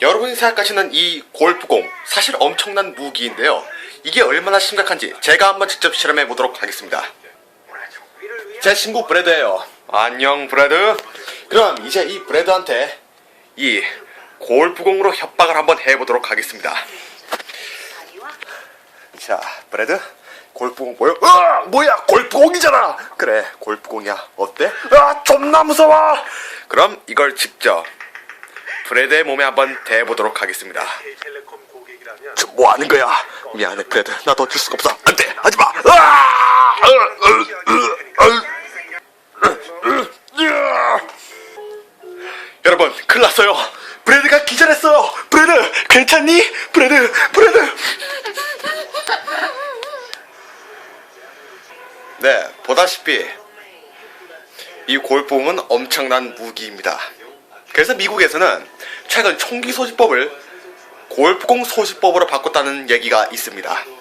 여러분이 생각하시는 이 골프공 사실 엄청난 무기인데요. 이게 얼마나 심각한지 제가 한번 직접 실험해 보도록 하겠습니다. 제 친구 브래드예요. 안녕 브래드. 그럼 이제 이 브래드한테 이 골프공으로 협박을 한번 해보도록 하겠습니다. 자, 브래드. 골프공 보여? 으아! 뭐야? 골프공이잖아! 그래, 골프공이야. 어때? 아, 존나 무서워! 그럼 이걸 직접 브래드의 몸에 한번 대보도록 하겠습니다. 뭐 하는 거야? 미안해, 브래드. 나더줄 수가 없어. 안 돼! 하지 마! 여러분, 큰일 났어요. 브래드가 기절했어요. 브래드, 괜찮니? 브래드, 브래드. 네, 보다시피 이 골프공은 엄청난 무기입니다. 그래서 미국에서는 최근 총기 소지법을 골프공 소지법으로 바꿨다는 얘기가 있습니다.